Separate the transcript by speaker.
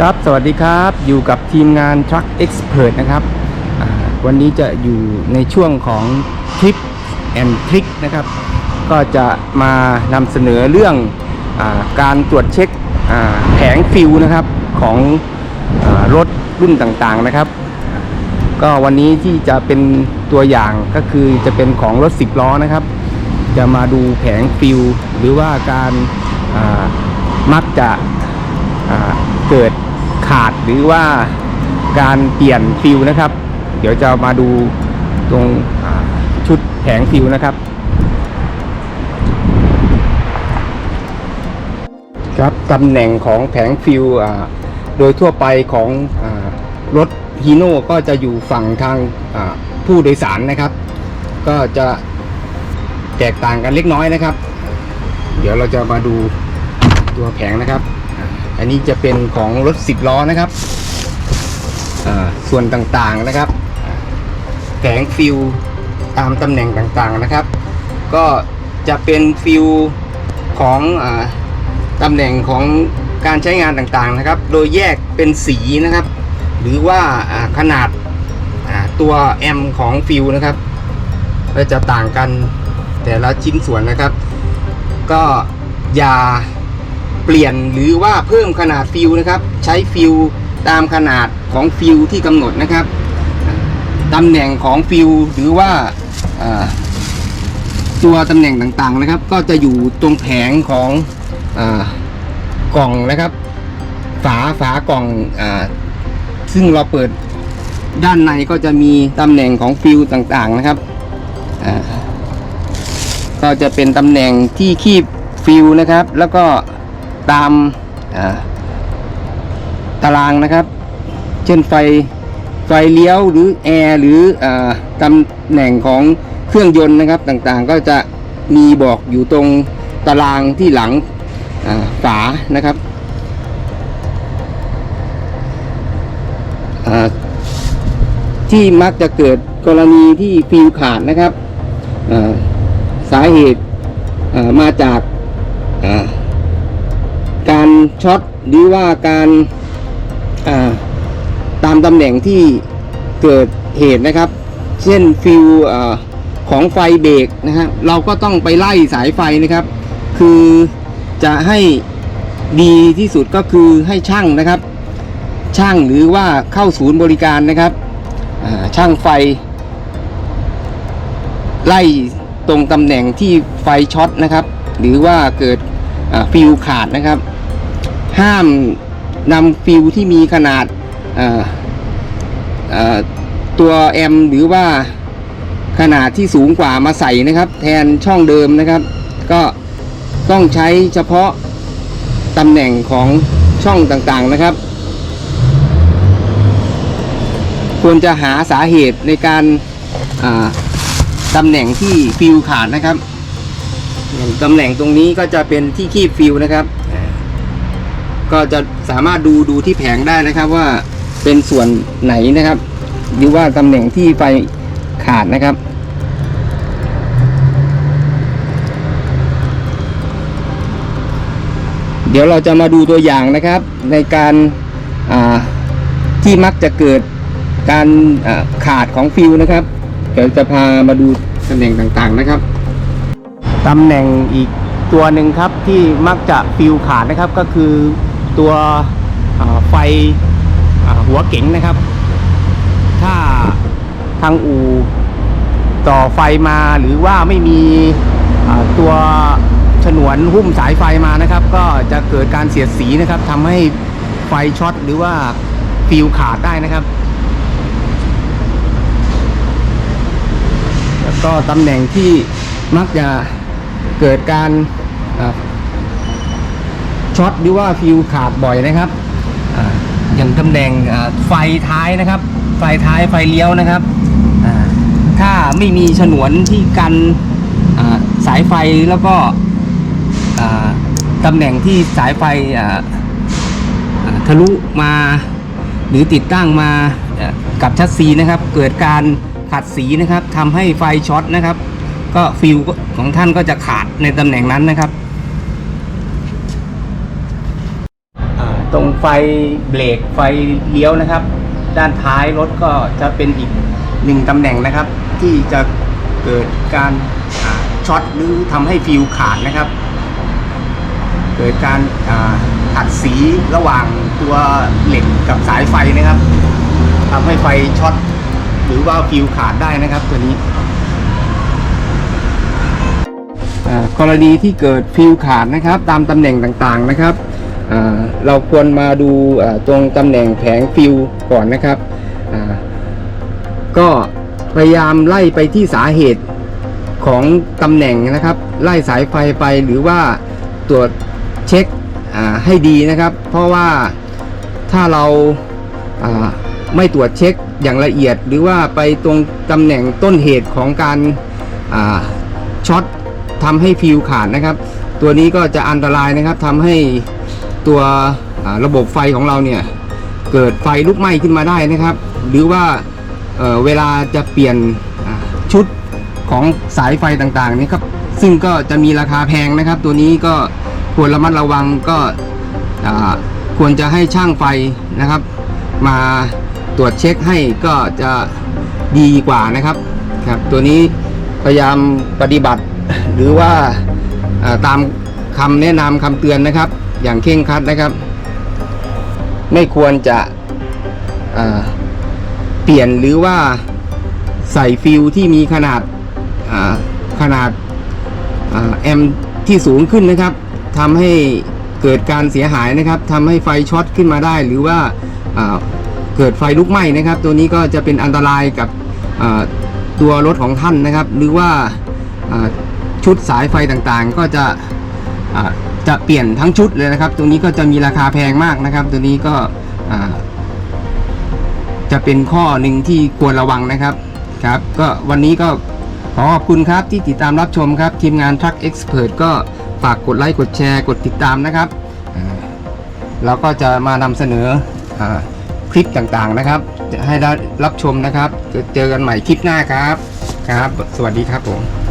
Speaker 1: ครับสวัสดีครับอยู่กับทีมงาน Truck Expert นะครับวันนี้จะอยู่ในช่วงของทริปแอนทริคนะครับ ก็จะมานำเสนอเรื่องอการตรวจเช็คแผงฟิวนะครับของอรถรุ่นต่างๆนะครับ ก็วันนี้ที่จะเป็นตัวอย่างก็คือจะเป็นของรถ 10 ล้อนะครับ จะมาดูแผงฟิวหรือว่าการมักจะ เกิดขาดหรือว่าการเปลี่ยนฟิวนะครับ เดี๋ยวจะมาดูตรงชุดแผงฟิวนะครับ ครับตำแหน่งของแผงฟิวโดยทั่วไปของอรถฮีโน่ก็จะอยู่ฝั่งทางผู้โดยสารนะครับ ก็จะแตกต่างกันเล็กน้อยนะครับ เดี๋ยวเราจะมาดูตัวแผงนะครับ อันนี้จะเป็นของรถ10ล้อนะครับส่วนต่างๆนะครับแผงฟิวตามตำแหน่งต่างๆนะครับ ก็จะเป็นฟิวของอตำแหน่งของการใช้งานต่างๆนะครับ โดยแยกเป็นสีนะครับ หรือว่าขนาดตัวแอมของฟิวนะครับก็จะต่างกันแต่ละชิ้นส่วนนะครับ ก็อย่า เปลี่ยนหรือว่าเพิ่มขนาดฟิวนะครับ ใช้ฟิวตามขนาดของฟิวที่กำหนดนะครับอ่าตำแหน่งของฟิวหรือว่าตัวตำแหน่งต่างๆนะครับ ก็จะอยู่ตรงแผงของอกล่องนะครับ ฝาฝากล่องอซึ่งเราเปิดด้านในก็จะมีตำแหน่งของฟิวต่างๆนะครับก็จะเป็นตำแหน่งที่คีบฟิวนะครับ แล้วก็ ตามตารางนะครับ เช่นไฟไฟเลี้ยวหรือแอร์หรืออตำแหน่งของเครื่องยนต์นะครับต่างๆ ก็จะมีบอกอยู่ตรงตารางที่หลังฝานะครับที่มักจะเกิดกรณีที่ฟิวขาดนะครับสาเหตุมาจากา ช็อตหรือว่าการาตามตำแหน่งที่เกิดเหตุนะครับ เช่นฟิวอของไฟเบรกนะฮะเราก็ต้องไปไล่สายไฟนะครับ คือจะให้ดีที่สุดก็คือให้ช่างนะครับ ช่างหรือว่าเข้าศูนย์บริการนะครับช่างไฟ ไล่ตรงตำแหน่งที่ไฟช็อตนะครับ หรือว่าเกิดฟิวขาดนะครับ ห้ามนำฟิวที่มีขนาดตัวแอมหรือว่าขนาดที่สูงกว่ามาใส่นะครับ แทนช่องเดิมนะครับ ก็ต้องใช้เฉพาะตำแหน่งของช่องต่างๆนะครับ ควรจะหาสาเหตุในการาตำแหน่งที่ฟิวขาดนะครับตำแหน่งตรงนี้ก็จะเป็นที่คีบฟิวนะครับ ก็จะสามารถดูดูที่แผงได้นะครับว่าเป็นส่วนไหนนะครับ หรือว่าตำแหน่งที่ไฟขาดนะครับ เดี๋ยวเราจะมาดูตัวอย่างนะครับ ในการาที่มักจะเกิดการาขาดของฟิวนะครับเดี๋ยวจะพามาดูตำแหน่งต่างๆนะครับตำแหน่งอีกตัวหนึ่งครับที่มักจะฟิวขาดนะครับก็คือ ตัวไฟหัวเก๋งนะครับ ถ้าทางอู่ต่อไฟมาหรือว่าไม่มีตัวฉนวนหุ้มสายไฟมานะครับ ก็จะเกิดการเสียดสีนะครับทำให้ไฟช็อตหรือว่าฟิวขาดได้นะครับแล้วก็ตำแหน่งที่มักจะเกิดการ ช็อตหรือว่าฟิวขาดบ่อยนะครับออย่างตำแหน่งไฟท้ายนะครับ ไฟท้ายไฟเลี้ยวนะครับถ้าไม่มีฉนวนที่กันสายไฟแล้วก็ตำแหน่งที่สายไฟทะลุมาหรือติดตั้งมากับชัดซีนะครับ เกิดการขัดสีนะครับทำให้ไฟช็อตนะครับ ก็ฟิวของท่านก็จะขาดในตำแหน่งนั้นนะครับอ่า ตรงไฟเบรกไฟเลี้ยวนะครับ ด้านท้ายรถก็จะเป็นอีกหนึ่งตำแหน่งนะครับ ที่จะเกิดการช็อตหรือทำให้ฟิวขาดนะครับ เกิดการขัดสีระหว่างตัวเหล็กกับสายไฟนะครับทำให้ไฟช็อตหรือว่าฟิวขาดได้นะครับตัวนี้กรณีที่เกิดฟิวขาดนะครับ ตามตำแหน่งต่างๆนะครับ เราควรมาดูตรงตำแหน่งแผงฟิวก่อนนะครับ ก็พยายามไล่ไปที่สาเหตุของตำแหน่งนะครับ ไล่สายไฟไปหรือว่าตรวจเช็คให้ดีนะครับ เพราะว่าถ้าเราาไม่ตรวจเช็คอย่างละเอียด หรือว่าไปตรงตำแหน่งต้นเหตุของการาช็อตทำให้ฟิวขาดนะครับ ตัวนี้ก็จะอันตรายนะครับทำให้ ตัวระบบไฟของเราเนี่ยเกิดไฟลุกไหม้ขึ้นมาได้นะครับ หรือว่าเเวลาจะเปลี่ยนชุดของสายไฟต่างๆนี่ครับซึ่งก็จะมีราคาแพงนะครับ ตัวนี้ก็ควรระมัดระวังก็ควรจะให้ช่างไฟนะครับ มาตรวจเช็คให้ก็จะดีกว่านะครับครับ ตัวนี้พยายามปฏิบัติหรือว่าตามคำแนะนำคำเตือนนะครับ อย่างเคร่งครัดนะครับ ไม่ควรจะเปลี่ยนหรือว่าใส่ฟิลที่มีขนาดาขนาดอแอมป์ที่สูงขึ้นนะครับทำให้เกิดการเสียหายนะครับทำให้ไฟช็อตขึ้นมาได้ หรือว่าอ่าเกิดไฟลุกไหม้นะครับ ตัวนี้ก็จะเป็นอันตรายกับตัวรถของท่านนะครับ หรือว่าอาชุดสายไฟต่างๆ ก็จะ จะเปลี่ยนทั้งชุดเลยนะครับตรงนี้ก็จะมีราคาแพงมากนะครับ ตัวนี้ก็จะเป็นข้อหนึ่งที่ควรระวังนะครับครับ ก็วันนี้ก็ขอขอบคุณครับที่ติดตามรับชมครับ ทีมงาน Truck Expert ก็ฝากกดไลค์กดแชร์กดติดตามนะครับเราก็จะมานำเสนออคลิปต่างๆนะครับจะให้ได้รับชมนะครับจอเจอกันใหม่คลิปหน้าครับครับ สวัสดีครับผม